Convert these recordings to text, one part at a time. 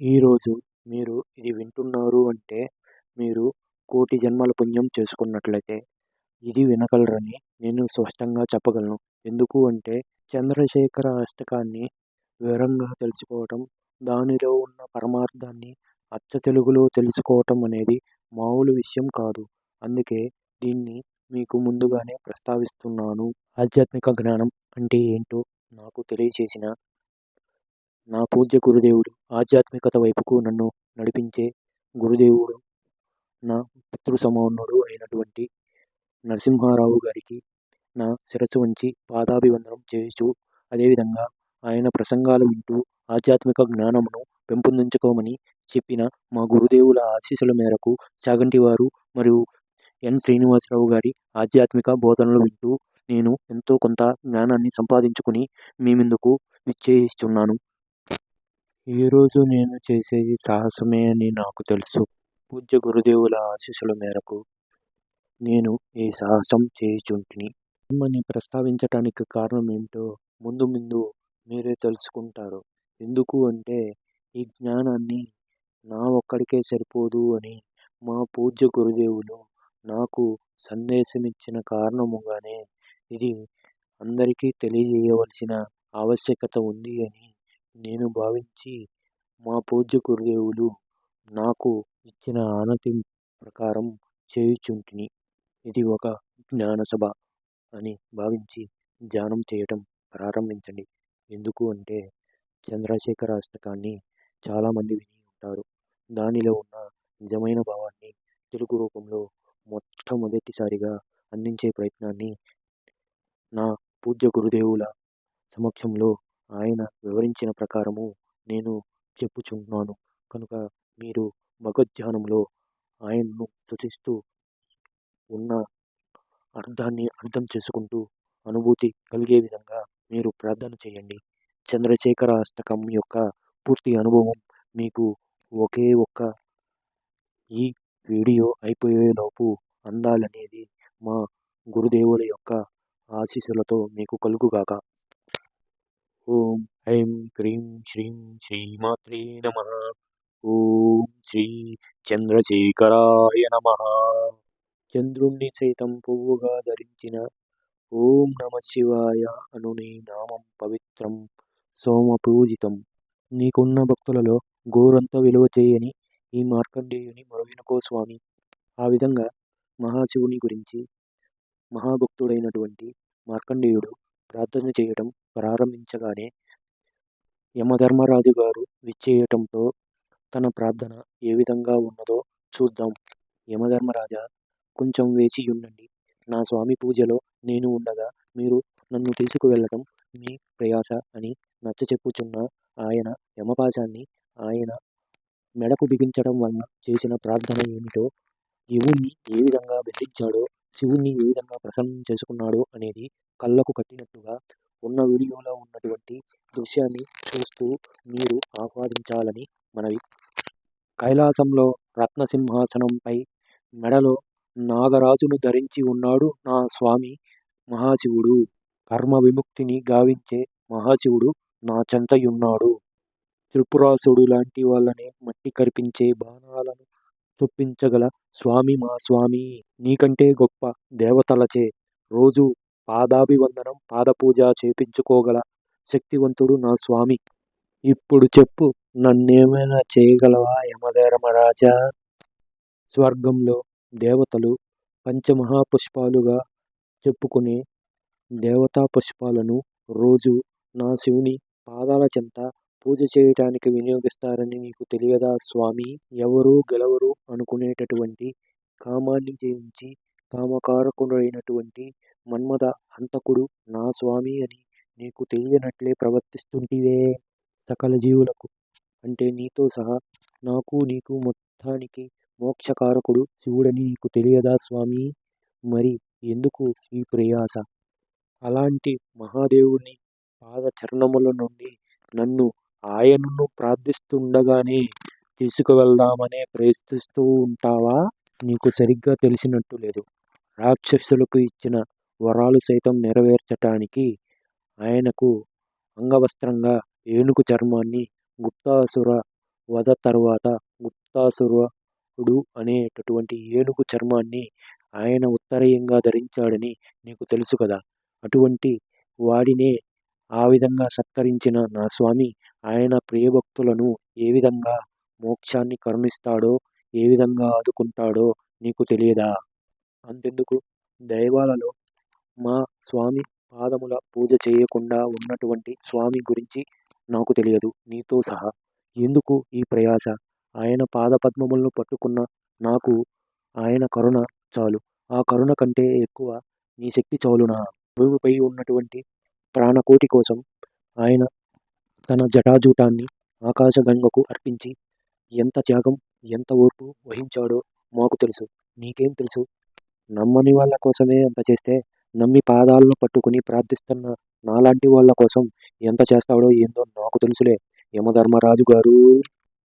ఈరోజు మీరు ఇది వింటున్నారు అంటే మీరు కోటి జన్మల పుణ్యం చేసుకున్నట్లయితే ఇది వినగలరని నేను స్పష్టంగా చెప్పగలను. ఎందుకు అంటే చంద్రశేఖర అష్టకాన్ని వివరంగా తెలుసుకోవటం దానిలో ఉన్న పరమార్థాన్ని అచ్చ తెలుగులో తెలుసుకోవటం అనేది మామూలు విషయం కాదు. అందుకే దీన్ని మీకు ముందుగానే ప్రస్తావిస్తున్నాను. ఆధ్యాత్మిక జ్ఞానం అంటే ఏంటో నాకు తెలియచేసిన నా పూజ్య గురుదేవుడు ఆధ్యాత్మికత వైపుకు నన్ను నడిపించే గురుదేవుడు నా పితృ సమానుడు అయినటువంటి నరసింహారావు గారికి నా శిరస్సు వంచి పాదాభివందనం చేస్తూ అదేవిధంగా ఆయన ప్రసంగాలు వింటూ ఆధ్యాత్మిక జ్ఞానమును పెంపొందించుకోమని చెప్పిన మా గురుదేవుల ఆశీస్సుల మేరకు చాగంటి వారు మరియు ఎన్. శ్రీనివాసరావు గారి ఆధ్యాత్మిక బోధనలు వింటూ నేను ఎంతో కొంత జ్ఞానాన్ని సంపాదించుకుని మీ ముందుకు విచ్చేయిస్తున్నాను ఈరోజు నేను చేసేది సాహసమే అని నాకు తెలుసు. పూజ్య గురుదేవుల ఆశీస్సుల మేరకు నేను ఈ సాహసం చేయుచుంటిని. మిమ్మల్ని ప్రస్తావించటానికి కారణం ఏంటో ముందు ముందు మీరే తెలుసుకుంటారు. ఎందుకు అంటే ఈ జ్ఞానాన్ని నా ఒక్కడికే సరిపోదు అని మా పూజ్య గురుదేవులు నాకు సందేశం ఇచ్చిన కారణముగానే ఇది అందరికీ తెలియజేయవలసిన ఆవశ్యకత ఉంది అని నేను భావించి మా పూజ్య గురుదేవులు నాకు ఇచ్చిన ఆనతి ప్రకారం చేయుచుంటిని. ఇది ఒక జ్ఞాన సభ అని భావించి ధ్యానం చేయటం ప్రారంభించండి. ఎందుకు అంటే చంద్రశేఖర అష్టకాన్ని చాలామంది విని ఉంటారు. దానిలో ఉన్న నిజమైన భావాన్ని తెలుగు రూపంలో మొట్టమొదటిసారిగా అందించే ప్రయత్నాన్ని నా పూజ్య గురుదేవుల సమక్షంలో ఆయన వివరించిన ప్రకారము నేను చెప్పుచున్నాను. కనుక మీరు భగవద్ధ్యానంలో ఆయన్ను స్తుతిస్తూ ఉన్న అర్థాన్ని అర్థం చేసుకుంటూ అనుభూతి కలిగే విధంగా మీరు ప్రార్థన చేయండి. చంద్రశేఖర అష్టకం యొక్క పూర్తి అనుభవం మీకు ఒకే ఒక్క ఈ వీడియో అయిపోయేలోపు అందాలనేది మా గురుదేవుల యొక్క ఆశీస్సులతో మీకు కలుగుగాక. ఓం ఐం క్రీం శ్రీం శ్రీమాత్రే నమ. ఓం శ్రీ చంద్రశేఖరాయ నమ. చంద్రుణ్ణి సైతం పువ్వుగా ధరించిన ఓం నమ శివాయ అను నీ నామం పవిత్రం సోమ పూజితం. నీకున్న భక్తులలో గోరంత విలువ చేయని ఈ మార్కండేయుని మరువినుకో స్వామి. ఆ విధంగా మహాశివుని గురించి మహాభక్తుడైనటువంటి మార్కండేయుడు ప్రార్థన చేయటం ప్రారంభించగానే యమధర్మరాజు గారు విచ్చేయటంతో తన ప్రార్థన ఏ విధంగా ఉన్నదో చూద్దాం. యమధర్మరాజా కొంచెం వేచి ఉండండి. నా స్వామి పూజలో నేను ఉండగా మీరు నన్ను తీసుకువెళ్ళటం మీ ప్రయాస అని నచ్చచెప్పుచున్న ఆయన యమపాశాన్ని ఆయన మెడకు బిగించడం వలన చేసిన ప్రార్థన ఏమిటో యువుని ఏ విధంగా బంధించాడో శివుణ్ణి ఏ విధంగా ప్రసన్నం చేసుకున్నాడో అనేది కళ్ళకు కట్టినట్టుగా ఉన్న వీడియోలో ఉన్నటువంటి దృశ్యాన్ని చూస్తూ మీరు ఆహ్వాదించాలని మనవి. కైలాసంలో రత్నసింహాసనంపై మెడలో నాగరాజును ధరించి ఉన్నాడు నా స్వామి మహాశివుడు. కర్మ విముక్తిని గావించే మహాశివుడు నా చెంతయున్నాడు. త్రిపురాసుడు లాంటి వాళ్ళని మట్టి కరిపించే బాణాలను చొప్పించగల స్వామి మా స్వామి. నీకంటే గొప్ప దేవతలచే రోజు పాదాభివందనం పాదపూజ చేపించుకోగల శక్తివంతుడు నా స్వామి. ఇప్పుడు చెప్పు నన్నేమైనా చేయగలవా యమధర్మరాజా? స్వర్గంలో దేవతలు పంచమహాపుష్పాలుగా చెప్పుకునే దేవతా పుష్పాలను రోజు నా శివుని పాదాల చెంత పూజ చేయటానికి వినియోగిస్తారని నీకు తెలియదా స్వామి? ఎవరు గెలవరు అనుకునేటటువంటి కామాన్ని జయించి కామకారకుడైనటువంటి మన్మథ హంతకుడు నా స్వామి అని నీకు తెలియనట్లే ప్రవర్తిస్తుంటివే సకల జీవులకు. అంటే నీతో సహా నాకు నీకు మొత్తానికి మోక్షకారకుడు శివుడని నీకు తెలియదా స్వామి? మరి ఎందుకు ఈ ప్రయాస? అలాంటి మహాదేవుని పాదచరణముల నుండి నన్ను ఆయనను ప్రార్థిస్తుండగానే తీసుకువెళ్దామనే ప్రయత్నిస్తూ ఉంటావా? నీకు సరిగ్గా తెలిసినట్టు లేదు. రాక్షసులకు ఇచ్చిన వరాలు సైతం నెరవేర్చటానికి ఆయనకు అంగవస్త్రంగా ఏనుగు చర్మాన్ని గుప్తాసుర వధ తరువాత గుప్తాసురుడు అనేటటువంటి ఏనుగు చర్మాన్ని ఆయన ఉత్తరీయంగా ధరించాడని నీకు తెలుసు కదా. అటువంటి వాడినే ఆ విధంగా సత్కరించిన నా స్వామి ఆయన ప్రియభక్తులను ఏ విధంగా మోక్షాన్ని కరుణిస్తాడో ఏ విధంగా ఆదుకుంటాడో నీకు తెలియదా? అంతెందుకు? దైవాలలో మా స్వామి పాదముల పూజ చేయకుండా ఉన్నటువంటి స్వామి గురించి నాకు తెలియదు నీతో సహా. ఎందుకు ఈ ప్రయాస? ఆయన పాదపద్మములను పట్టుకున్న నాకు ఆయన కరుణ చాలు. ఆ కరుణ కంటే ఎక్కువ నీ శక్తి చాలునా? భూమిపై ఉన్నటువంటి ప్రాణకోటి కోసం ఆయన తన జటాజూటాన్ని ఆకాశగంగకు అర్పించి ఎంత త్యాగం ఎంత ఓర్పు వహించాడో మాకు తెలుసు. నీకేం తెలుసు? నమ్మని వాళ్ళ కోసమే అంత చేస్తే నమ్మి పాదాలను పట్టుకుని ప్రార్థిస్తున్న నాలాంటి వాళ్ళ కోసం ఎంత చేస్తాడో ఏందో నాకు తెలుసులే. యమధర్మరాజు గారు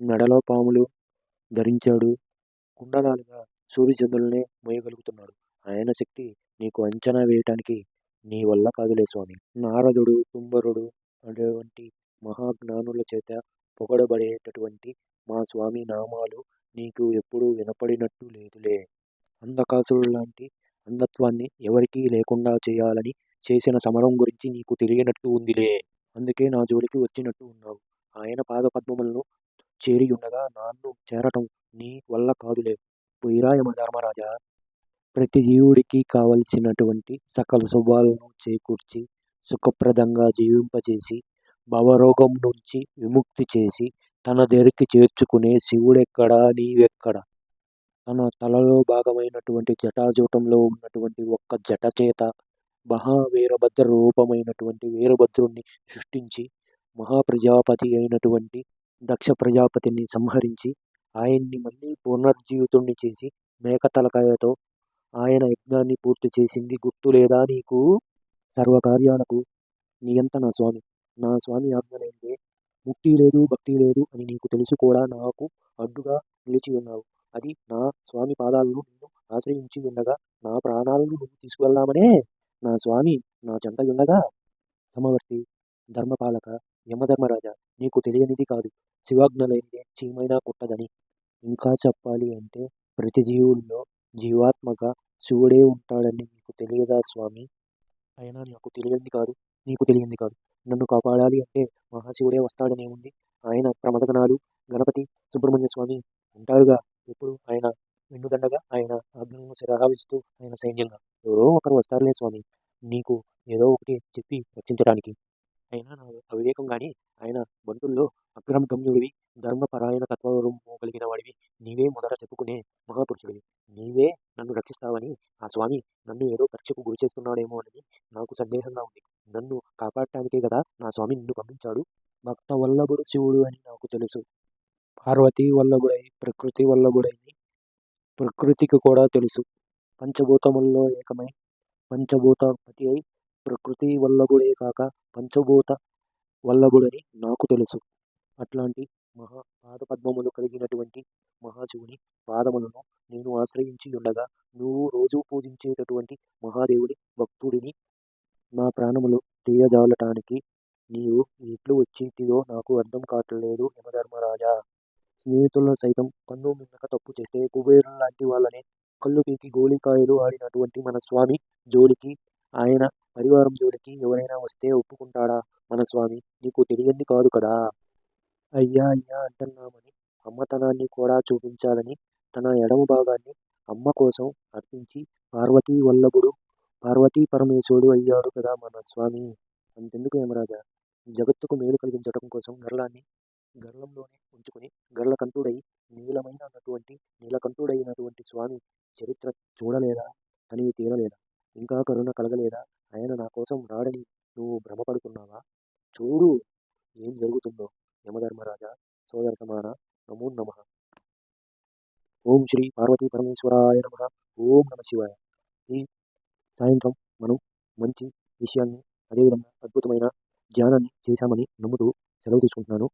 మెడలో పాములు ధరించాడు. కుండలాలుగా సూర్యచంద్రులనే మోయగలుగుతున్నాడు ఆయన శక్తి నీకు అంచనా వేయటానికి నీ వల్ల కాదులే స్వామి. నారదుడు తుంబరుడు అటువంటి మహాజ్ఞానుల చేత పొగడబడేటటువంటి మా స్వామి నామాలు నీకు ఎప్పుడూ వినపడినట్టు లేదులే. అంధకాసురుడు లాంటి అంధత్వాన్ని ఎవరికీ లేకుండా చేయాలని చేసిన సమరం గురించి నీకు తెలియనట్టు ఉందిలే. అందుకే నా జోలికి వచ్చినట్టు ఉన్నావు. ఆయన పాదపద్మములను చేరియుండగా నాన్ను చేరటం నీ వల్ల కాదులే. పోయిరా ధర్మరాజా! ప్రతి జీవుడికి కావలసినటువంటి సకల శుభాలను చేకూర్చి సుఖప్రదంగా జీవింపచేసి భవరోగం నుంచి విముక్తి చేసి తన దగ్గరికి చేర్చుకునే శివుడెక్కడా నీవెక్కడ? తన తలలో భాగమైనటువంటి జటాజూటంలో ఉన్నటువంటి ఒక్క జట చేత మహావీరభద్ర రూపమైనటువంటి వీరభద్రుణ్ణి సృష్టించి మహాప్రజాపతి అయినటువంటి దక్ష ప్రజాపతిని సంహరించి ఆయన్ని మళ్ళీ పునర్జీవితుణ్ణి చేసి మేక తలకాయతో ఆయన యజ్ఞాన్ని పూర్తి చేసింది గుర్తు లేదా నీకు? సర్వకార్యాలకు నియంత నా స్వామి. నా స్వామి ఆజ్ఞ లేనిదే ముక్తి లేదు భక్తి లేదు అని నీకు తెలుసు కూడా నాకు అడ్డుగా నిలిచి ఉన్నావు. అది నా స్వామి పాదాలను నిన్ను ఆశ్రయించి ఉండగా నా ప్రాణాలను నువ్వు తీసుకువెళ్దామనే? నా స్వామి నా చెంత ఉండగా? సమవర్తి ధర్మపాలక యమధర్మరాజా నీకు తెలియనిది కాదు. శివాజ్ఞలైందే చీమైనా కుట్టదని ఇంకా చెప్పాలి అంటే ప్రతి జీవుల్లో జీవాత్మగా శివుడే ఉంటాడని నీకు తెలియదా స్వామి? అయినా నాకు తెలియంది కాదు నీకు తెలియంది కాదు. నన్ను కాపాడాలి అంటే మహాశివుడే వస్తాడనేముంది ఉంది ఆయన ప్రమదగణాలు గణపతి సుబ్రహ్మణ్య స్వామి ఉంటారుగా. ఎప్పుడు? ఆయన వెన్నుదండగా ఆయన ఆజ్ఞలను శిరహావిస్తూ ఆయన సైన్యంగా. ఎవరో ఒకరు వస్తారులే స్వామి. నీకు ఏదో ఒకటి చెప్పి రక్షించడానికి. అయినా నా అవివేకం కానీ ఆయన బంటుల్లో అగ్రగమ్యుడివి ధర్మపరాయణ తత్వం కలిగిన వాడివి. నీవే మొదట చెప్పుకునే మహాపురుషుడివి. నీవే నన్ను రక్షిస్తావని ఆ స్వామి నన్ను ఏదో పరీక్షకు గురి చేస్తున్నాడేమో అని నాకు సందేహంగా ఉంది. నన్ను కాపాడటానికే కదా నా స్వామి నిన్ను పంపించాడు? భక్త వల్లభుడు శివుడు అని నాకు తెలుసు. పార్వతీ వల్లభుడై ప్రకృతి వల్లభుడైని ప్రకృతికి కూడా తెలుసు. పంచభూతముల్లో ఏకమై పంచభూతపతి అయి ప్రకృతి వల్లభుడే కాక పంచభూత వల్లభుడని నాకు తెలుసు. అట్లాంటి మహా పాదపద్మములు కలిగినటువంటి మహాశివుని పాదములను నేను ఆశ్రయించి ఉండగా నువ్వు రోజు పూజించేటటువంటి మహాదేవుడి భక్తుడిని నా ప్రాణములు తీయజాలటానికి నీవు ఎట్లు వచ్చింటిదో నాకు అర్థం కావట్లేదు యమధర్మరాజా. స్నేహితులను సైతం కన్ను మిన్నక తప్పు చేస్తే కుబేరులు లాంటి వాళ్ళనే కళ్ళు పీకి గోళికాయలు ఆడినటువంటి మన స్వామి జోలికి ఆయన పరివారం జోలికి ఎవరైనా వస్తే ఒప్పుకుంటాడా? మన స్వామి నీకు తెలియంది కాదు కదా? అయ్యా అయ్యా అంటున్నామని అమ్మతనాన్ని కూడా చూపించాలని తన ఎడమ భాగాన్ని అమ్మ కోసం అర్పించి పార్వతీ వల్లభుడు పార్వతీ పరమేశ్వరుడు అయ్యాడు కదా మన స్వామి. అంతెందుకు యమరాజా? జగత్తుకు మేలు కలిగించడం కోసం గర్లాన్ని గర్లంలోనే ఉంచుకుని గర్లకంఠుడై నీలమైన అన్నటువంటి నీలకంఠుడైనటువంటి స్వామి చరిత్ర చూడలేదా? తనివి తీరలేదా? ఇంకా కరుణ కలగలేదా? ఆయన నా కోసం రాడని నువ్వు భ్రమపడుతున్నావా చూడు ఏం జరుగుతుందో. యమధర్మరాజా సోదర సమాన నమో నమ. ఓం శ్రీ పార్వతీ పరమేశ్వరాయ నమ. ఓం నమ శివాయ. ఈ సాయంత్రం మనం మంచి విషయాన్ని అదేవిధంగా అద్భుతమైన ధ్యానాన్ని చేశామని నమ్ముతూ సెలవు తీసుకుంటున్నాను.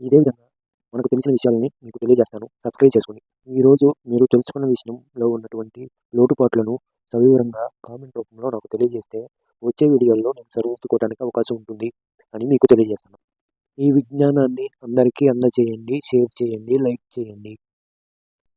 ఇదే విధంగా మనకు తెలిసిన విషయాలని మీకు తెలియజేస్తాను. సబ్స్క్రైబ్ చేసుకోండి ఈరోజు మీరు తెలుసుకున్న విషయంలో ఉన్నటువంటి లోటుపాట్లను సవివరంగా కామెంట్ రూపంలో నాకు తెలియజేస్తే వచ్చే వీడియోల్లో నేను సరిదిద్దుకోవడానికి అవకాశం ఉంటుంది అని మీకు తెలియజేస్తున్నాను. ఈ విజ్ఞానాన్ని అందరికీ అందజేయండి షేర్ చేయండి లైక్ చేయండి.